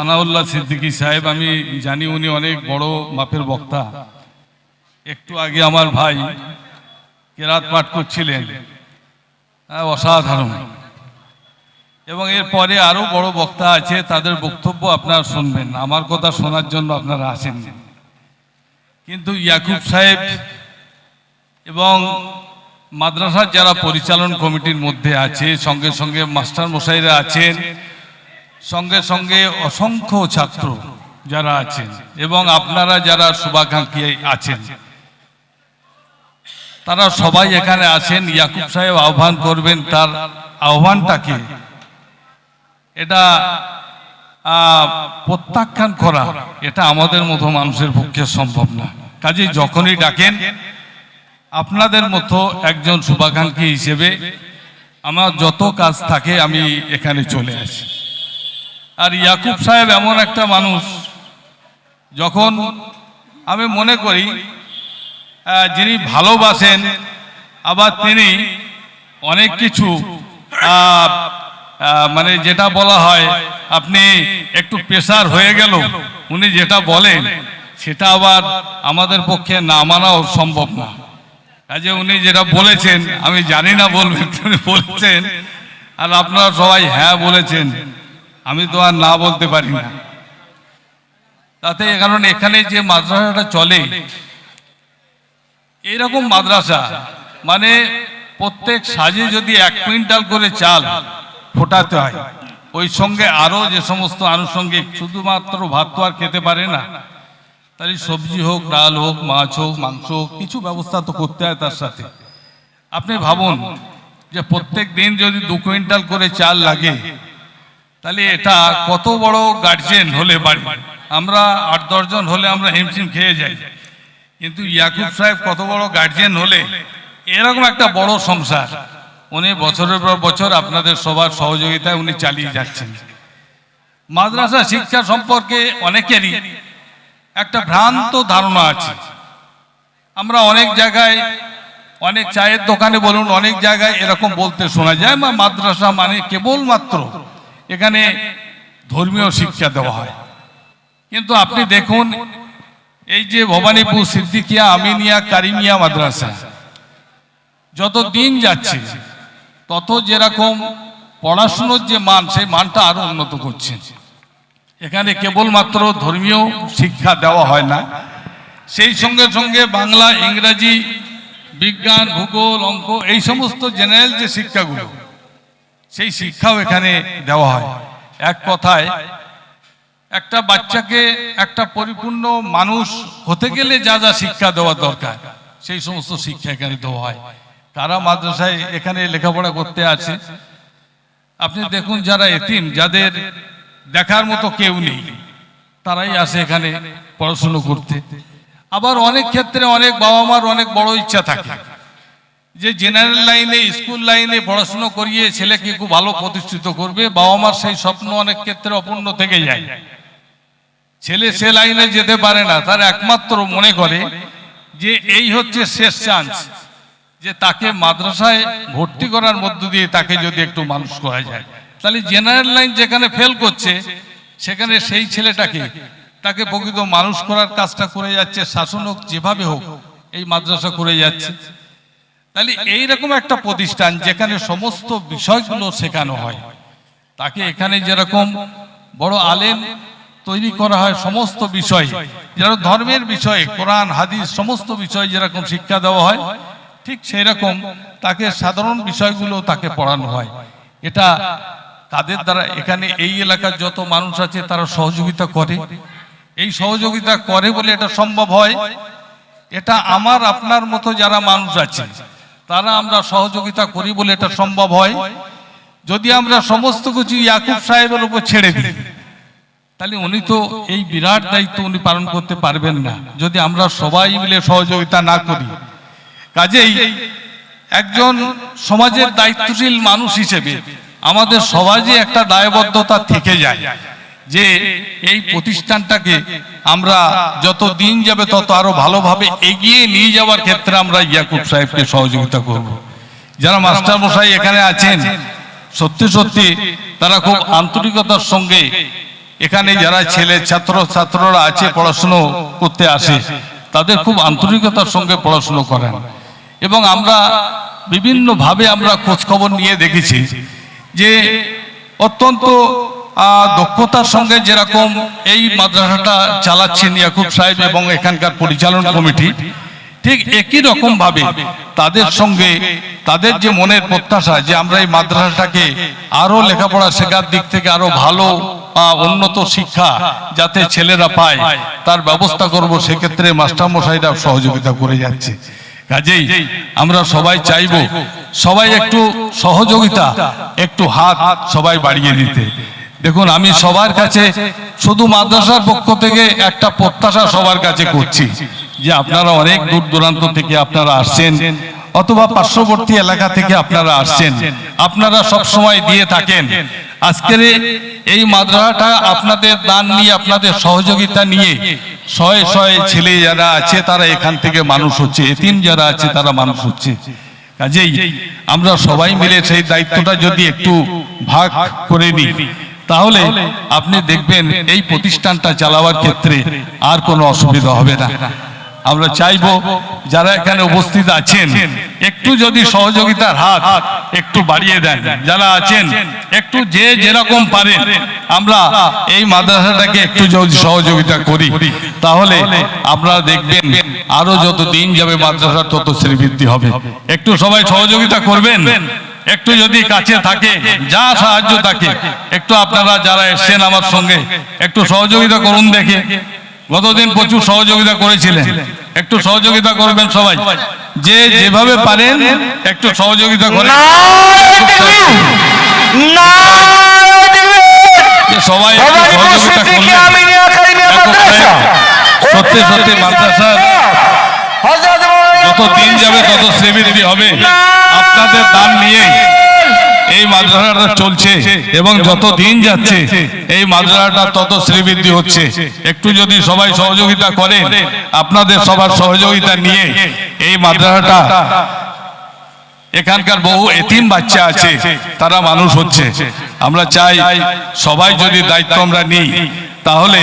সানাউল্লাহ সিদ্দিকী সাহেব আমি জানি উনি অনেক বড় মাপের বক্তা। একটু আগে আমার ভাই কেরাত পাঠ করছিলেন। হ্যাঁ, অসাধারণ। এবং এরপরে আরও বড় বক্তা আছে তাদের বক্তব্য আপনারা শুনবেন। আমার কথা শোনার জন্য আপনারা আসেন। কিন্তু ইয়াকুব সাহেব এবং মাদ্রাসার যারা পরিচালন কমিটির মধ্যে আছে সঙ্গে সঙ্গে মাস্টার মশাইরা আছেন সঙ্গে সঙ্গে অসংখ্য ছাত্র যারা আছেন এবং আপনারা যারা শুভাকাঙ্ক্ষী আছেন, তারা সবাই এখানে আছেন ইয়াকুব সাহেব আহ্বান করবেন তার আহ্বানটাকে। এটা প্রত্যাখ্যান করা, এটা আমাদের মতো মানুষের পক্ষে সম্ভব না। কাজে যখনই ডাকেন, আপনাদের মতো একজন শুভাকাঙ্ক্ষী হিসেবে আমার যত কাজ থাকে আমি এখানে চলে আসি। আর ইয়াকুব সাহেব এমন একটা মানুষ, যখন আমি মনে করি যিনি ভালোবাসেন, আবার তিনি অনেক কিছু মানে যেটা বলা হয়, আপনি একটু প্রেসার হয়ে গেল, উনি যেটা বলেন, সেটা আবার আমাদের পক্ষে না মানাও সম্ভব না। কাজে উনি যেটা বলেছেন, আমি জানি না বলবেন, বলেছেন, আর আপনারা সবাই হ্যাঁ বলেছেন। আমি তো আর না বলতে পারি না। তাতে কারণ এখানে যে মাদ্রাসাটা চলে এইরকম মাদ্রাসা মানে প্রত্যেক সাজে যদি এক কুইন্টাল করে চাল ফোটাতে হয়, ওই সঙ্গে আরও যে সমস্ত আনুষঙ্গিক, শুধুমাত্র ভাত তো আর খেতে পারে না। তাহলে সবজি হোক, ডাল হোক, মাছ হোক, মাংস হোক, কিছু ব্যবস্থা তো করতে হয় তার সাথে। আপনি ভাবুন যে প্রত্যেক দিন যদি দু কুইন্টাল করে চাল লাগে তাহলে এটা কত বড় গার্জেন হলে বাড়ি? আমরা আট দশজন হলে আমরা হিমশিম খেয়ে যাই। কিন্তু ইয়াকুব সাহেব কত বড় গার্জেন হলে এরকম একটা বড় সংসার। উনি বছরের পর বছর আপনাদের সবার সহযোগিতায় উনি চালিয়ে যাচ্ছেন। মাদ্রাসা শিক্ষা সম্পর্কে অনেকেরই একটা ভ্রান্ত ধারণা আছে। আমরা অনেক জায়গায়, অনেক চায়ের দোকানে বলুন, অনেক জায়গায় এরকম বলতে শোনা যায় মাদ্রাসা মানে কেবলমাত্র এখানে ধর্মীয় শিক্ষা দেওয়া হয়। কিন্তু আপনি দেখুন, এই যে ভবানীপুর সিদ্দিকিয়া আমিনিয়া কারিমিয়া মাদ্রাসা, যত দিন যাচ্ছে, তত যেরকম পড়াশুনোর যে মান, সেই মানটা আরও উন্নত করছে। এখানে কেবলমাত্র ধর্মীয় শিক্ষা দেওয়া হয় না। সেই সঙ্গে সঙ্গে বাংলা, ইংরাজি, বিজ্ঞান, ভূগোল, অঙ্ক, এই সমস্ত জেনারেল যে শিক্ষাগুলো সেই শিক্ষাও এখানে দেওয়া হয়। এক কথায়, একটা বাচ্চাকে একটা পরিপূর্ণ মানুষ হতে গেলে যা যা শিক্ষা দেওয়া দরকার, সেই সমস্ত শিক্ষা এখানে দেওয়া হয়। তারা মাদ্রাসায় এখানে লেখাপড়া করতে আছে। আপনি দেখুন যারা এতিম, যাদের দেখার মতো কেউ নেই, তারাই আসে এখানে পড়াশুনো করতে। আবার অনেক ক্ষেত্রে অনেক বাবা মার অনেক বড় ইচ্ছা থাকে। যে জেনারেল লাইনে স্কুল লাইনে পড়াশুনো করিয়ে ছেলেকে খুব ভালো প্রতিষ্ঠিত করবে, বাবা মার সেই স্বপ্ন অনেক ক্ষেত্রে অপূর্ণ থেকে যায়। ছেলে সে লাইনে যেতে পারে না, তার একমাত্র মনে করে যে এই হচ্ছে শেষ চান্স যে তাকে মাদ্রাসায় ভর্তি করার মধ্য দিয়ে তাকে যদি একটু মানুষ করা যায়। তাহলে জেনারেল লাইন যেখানে ফেল করছে, সেখানে সেই ছেলেটাকে, তাকে প্রকৃত মানুষ করার কাজটা করে যাচ্ছে, শাসন হোক, যেভাবে হোক, এই মাদ্রাসা করে যাচ্ছে। তাহলে এইরকম একটা প্রতিষ্ঠান যেখানে সমস্ত বিষয়গুলো শেখানো হয়। তাকে এখানে যেরকম বড় আলেম তৈরি করা হয় সমস্ত বিষয় যেন ধর্মের বিষয়ে, কোরআন, হাদিস, সমস্ত বিষয় যেরকম শিক্ষা দেওয়া হয়, ঠিক সেই রকম তাকে সাধারণ বিষয়গুলো তাকে পড়ানো হয়। এটা তাদের দ্বারা এখানে এই এলাকার যত মানুষ আছে তারা সহযোগিতা করে। এই সহযোগিতা করে বলে এটা সম্ভব হয়। এটা আমার, আপনার মতো যারা মানুষ আছে তারা আমরা সহযোগিতা করি বলে এটা সম্ভব হয়। যদি আমরা সমস্ত কিছু ইয়াকুব সাহেবের উপর ছেড়ে দিই, তাহলে উনি তো এই বিরাট দায়িত্ব উনি পালন করতে পারবেন না। যদি আমরা সবাই মিলে সহযোগিতা না করি, কাজেই একজন সমাজের দায়িত্বশীল মানুষ হিসেবে আমাদের সমাজে একটা দায়বদ্ধতা থেকে যায়। যে এই প্রতিষ্ঠানটাকে আমরা যত দিন যাবে তত আরও ভালোভাবে এগিয়ে নিয়ে যাওয়ার ক্ষেত্রে আমরা ইয়াকুব সাহেবকে সহযোগিতা করব। যারা মাস্টার মশাই এখানে আছেন, সত্যি সত্যি তারা খুব আন্তরিকতার সঙ্গে এখানে যারা ছেলে ছাত্র, ছাত্ররা আছে, পড়াশুনো করতে আসে, তাদের খুব আন্তরিকতার সঙ্গে পড়াশুনো করেন। এবং আমরা বিভিন্নভাবে আমরা খোঁজখবর নিয়ে দেখেছি যে অত্যন্ত দক্ষতার সঙ্গে যেরকম এই মাদ্রাসাটা চালাচ্ছেন ইয়াকুব সাহেব এবং এখানকার পরিচালন কমিটি, ঠিক একই রকম ভাবে তাদের সঙ্গে তাদের যে মনের প্রত্যাশা যে আমরা এই মাদ্রাসাটাকে আরও লেখাপড়া শেখার দিক থেকে আরও ভালো উন্নত শিক্ষা যাতে ছেলেরা পায়, তার ব্যবস্থা করব, সেক্ষেত্রে মাস্টারমশাইরা সহযোগিতা করে যাচ্ছে। কাজেই আমরা সবাই চাইব, সবাই একটু সহযোগিতা, একটু হাত সবাই বাড়িয়ে দিতে। দেখুন আমি সবার কাছে শুধু মাদ্রাসার পক্ষ থেকে একটা প্রত্যাশা সবার কাছে করছি যে আপনারা অনেক দূর দূরান্ত থেকে আপনারা আসছেন অথবা পার্শ্ববর্তী এলাকা থেকে আপনারা আসছেন। আপনারা সব সময় দিয়ে থাকেন। আজকের এই মাদ্রাসাটা আপনাদের দান নিয়ে আপনাদের সহযোগিতা নিয়ে শয়ে শয়ে ছেলে যারা আছে তারা এখান থেকে মানুষ হচ্ছে এতিম যারা আছে তারা মানুষ হচ্ছে। কাজেই আমরা সবাই মিলে সেই দায়িত্বটা যদি একটু ভাগ করে নিই। তাহলে আপনি দেখবেন এই প্রতিষ্ঠানটা চালাবার ক্ষেত্রে আর কোনো অসুবিধা হবে না। আমরা চাইব যারা এখানে উপস্থিত আছেন, একটু যদি সহযোগিতার হাত একটু বাড়িয়ে দেন, যারা আছেন, একটু যে যেরকম পারেন আমরা এই মাদ্রাসাটাকে একটু যদি সহযোগিতা করি, তাহলে আপনারা দেখবেন আরও যত দিন যাবে মাদ্রাসার তত শ্রীবৃদ্ধি হবে। একটু সবাই সহযোগিতা করবেন? একটু যদি কাছে থাকে যা সাহায্য থাকে একটু আপনারা যারা এসছেন আমার সঙ্গে একটু সহযোগিতা করুন দেখে। গতদিন প্রচুর সহযোগিতা করেছিলেন। একটু সহযোগিতা করবেন সবাই। যে যেভাবে পারেন একটু সহযোগিতা করেন সবাই সত্যি সত্যি। মাদ্রাসার দিন যাবে তত শ্রীবৃদ্ধি হবে। আপনাদের দান নিয়ে এই মাদ্রাসাটা চলছে এবং যত দিন যাচ্ছে এই মাদ্রাসাটা তত শ্রীবৃদ্ধি হচ্ছে। একটু যদি সবাই সহযোগিতা করেন আপনাদের সবার সহযোগিতা নিয়ে এই মাদ্রাসাটা এখানকার বহু এতিম বাচ্চা আছে, তারা মানুষ হচ্ছে। আমরা চাই সবাই যদি দায়িত্ব আমরা নিই, তাহলে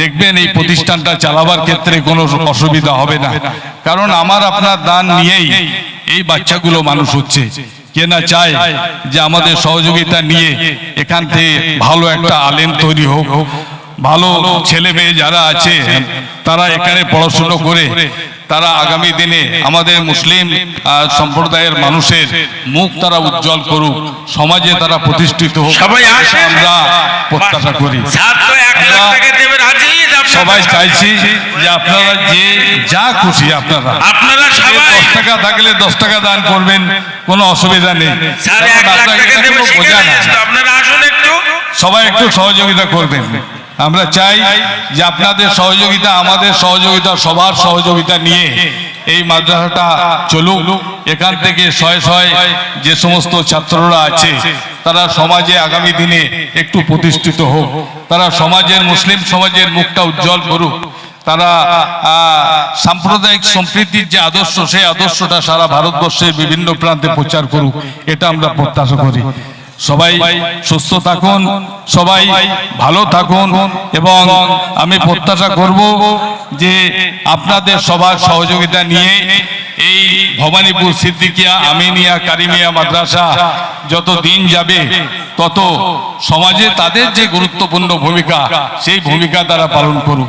দেখবেন এই প্রতিষ্ঠানটা চালাবার ক্ষেত্রে কোনো অসুবিধা হবে না। কারণ আমার আপনার দান নিয়েই এই বাচ্চাগুলো মানুষ হচ্ছে। কেনা চায় যে আমাদের সহযোগিতা নিয়ে এখান থেকে ভালো একটা আলেম তৈরি হোক। ভালো ছেলে মেয়ে যারা আছে, তারা এখানে পড়াশুনো করে তারা আগামী দিনে আমাদের মুসলিম সম্প্রদায়ের মানুষের মুখ তারা উজ্জ্বল করুক সমাজে তারা প্রতিষ্ঠিত হোক সবাই। আমরা প্রত্যাশা করি। সবাই চাইছি যে আপনারা যে যা খুশি আপনারা। আপনারা দশ টাকা থাকলে দশ টাকা দান করবেন কোনো অসুবিধা নেই। বোঝা না। সবাই একটু সহযোগিতা করবেন। আমরা চাই যে আপনাদের সহযোগিতা, আমাদের সহযোগিতা, সবার সহযোগিতা নিয়ে এই মাদ্রাসাটা চলুক। এখান থেকে শয়ে শয়ে যে সমস্ত ছাত্ররা আছে, তারা সমাজে আগামী দিনে একটু প্রতিষ্ঠিত হোক। তারা সমাজের মুসলিম সমাজের মুখটা উজ্জ্বল করুক। তারা সাম্প্রদায়িক সম্প্রীতির যে আদর্শ, সেই আদর্শটা সারা ভারতবর্ষের বিভিন্ন প্রান্তে প্রচার করুক। এটা আমরা প্রত্যাশা করি। সবাই সুস্থ থাকুন সবাই ভালো থাকুন এবং আমি প্রত্যাশা করব যে আপনাদের সবার সহযোগিতা নিয়ে এই ভবানীপুর সিদ্দিকিয়া আমিনিয়া কারিমিয়া মাদ্রাসা যত দিন যাবে তত সমাজে তাদের যে গুরুত্বপূর্ণ ভূমিকা সেই ভূমিকা তারা পালন করুক।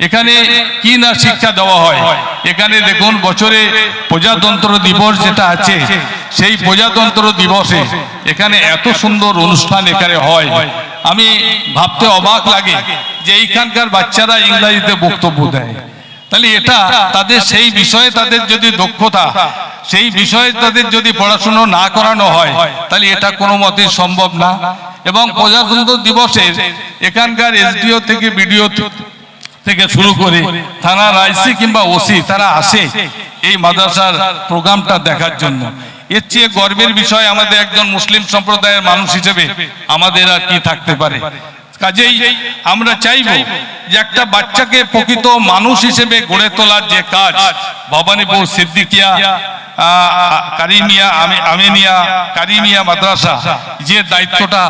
এখানে কি না শিক্ষা দেওয়া হয়? এখানে দেখুন বছরে প্রজাতন্ত্র দিবস যেটা আছে সেই প্রজাতন্ত্র দিবসে এখানে এত সুন্দর অনুষ্ঠান এখানে হয়। আমি ভাবতে অবাক লাগে যে এইখানকার বাচ্চারা ইংরাজিতে বক্তব্য দেয়। তাহলে এটা তাদের সেই বিষয়ে তাদের যদি দক্ষতা, সেই বিষয়ে তাদের যদি পড়াশুনো না করানো হয়, তাহলে এটা কোনো মতে সম্ভব না। এবং প্রজাতন্ত্র দিবসের এখানকার এসডিও থেকে বিডিও থেকে শুরু করে থানার আইসি কিংবা ওসি তারা আসে এই মাদ্রাসার প্রোগ্রামটা দেখার জন্য। এর চেয়ে গর্বের বিষয় আমাদের একজন মুসলিম সম্প্রদায়ের মানুষ হিসেবে আমাদের আর কি থাকতে পারে। কাজেই আমরা চাইব যে একটা বাচ্চাকে প্রকৃত মানুষ হিসেবে গড়ে তোলার যে কাজ, ভবানীপুর সিদ্দিকিয়া মাদ্রাসা, যে দায়িত্বটা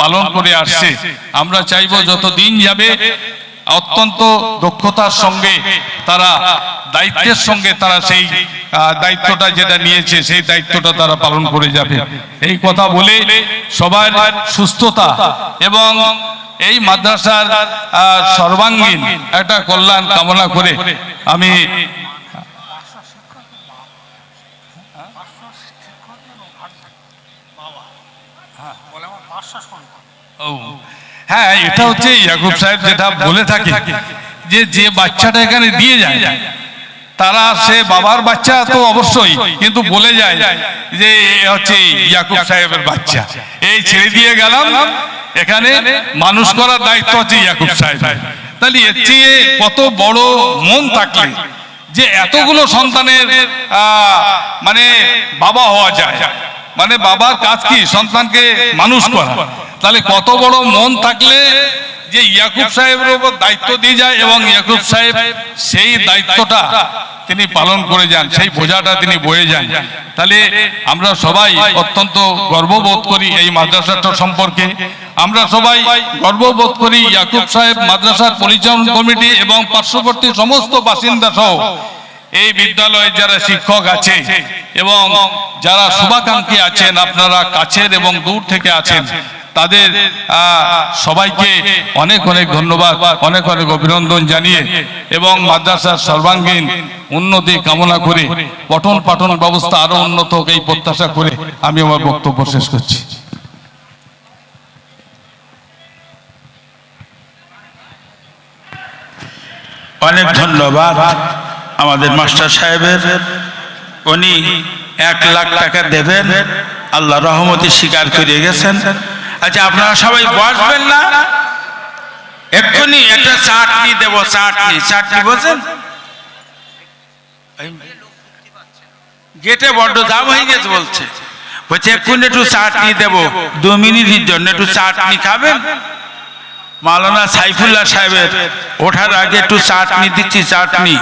পালন করে আসছে। আমরা চাইব যত দিন যাবে অত্যন্ত দক্ষতার সঙ্গে তারা দায়িত্বের সঙ্গে তারা সেই দায়িত্বটা যেটা নিয়েছে, সেই দায়িত্বটা তারা পালন করে যাবে। এই কথা বলে সবার সুস্থতা এবং এই মাদ্রাসার সর্বাঙ্গীন একটা কল্যাণ কামনা করে আমি হ্যাঁ এটা হচ্ছে ইয়াকুব সাহেব যেটা বলে থাকে যে যে বাচ্চাটা এখানে দিয়ে যায় তারা সে বাবার বাচ্চা তো অবশ্যই, কিন্তু বলে যায় যে হচ্ছে ইয়াকুব সাহেবের বাচ্চা। এই ছেড়ে দিয়ে গেলাম, এখানে মানুষ করার দায়িত্ব হচ্ছে ইয়াকুব সাহেব। তাহলে এর চেয়ে কত বড় মন থাকলে যে এতগুলো সন্তানের মানে বাবা হওয়া যায়। মানে বাবার কাজ কি? সন্তানকে মানুষ করা। তাহলে কত বড় মন থাকলে যে ইয়াকুব সাহেবের উপর দায়িত্ব দিয়ে যায় এবং ইয়াকুব সাহেব সেই দায়িত্বটা তিনি পালন করে যান, সেই বোঝাটা তিনি বয়ে যান। তাহলে আমরা সবাই অত্যন্ত গর্ববোধ করি এই মাদ্রাসাটা সম্পর্কে। আমরা সবাই গর্ববোধ করি ইয়াকুব সাহেব মাদ্রাসার পরিচালন কমিটি এবং পার্শ্ববর্তী সমস্ত বাসিন্দা সহ এই বিদ্যালয়ে যারা শিক্ষক আছে এবং যারা শুভাকাঙ্ক্ষী আছেন, আপনারা কাছের এবং দূর থেকে আছেন তাদের সবাইকে অনেক অনেক ধন্যবাদ, অনেক অনেক অভিনন্দন জানিয়ে এবং মাদ্রাসার সর্বাঙ্গীন উন্নতি কামনা করে পঠন পাঠন ব্যবস্থা আরও উন্নত হোক এই প্রত্যাশা করে আমি আমার বক্তব্য শেষ করছি। অনেক ধন্যবাদ আমাদের মাস্টার সাহেবের। উনি এক লাখ টাকা দেবেন, আল্লাহ রহমতি স্বীকার করে গেছেন। আচ্ছা আপনারা সবাই বসবেন না? এক্ষুনি একটা চাটনি দেবো চাটনি। চাটনি। বলছেন? গেটে বড্ড দাম হয়ে গেছে বলছে। বলছে এক্ষুনি একটু চাটনি দেবো। দু মিনিটের জন্য একটু চাটনি খাবেন? মালানা সাইফুল্লাহ সাহেবের ওঠার আগে একটু চাটনি দিচ্ছি চাটনি।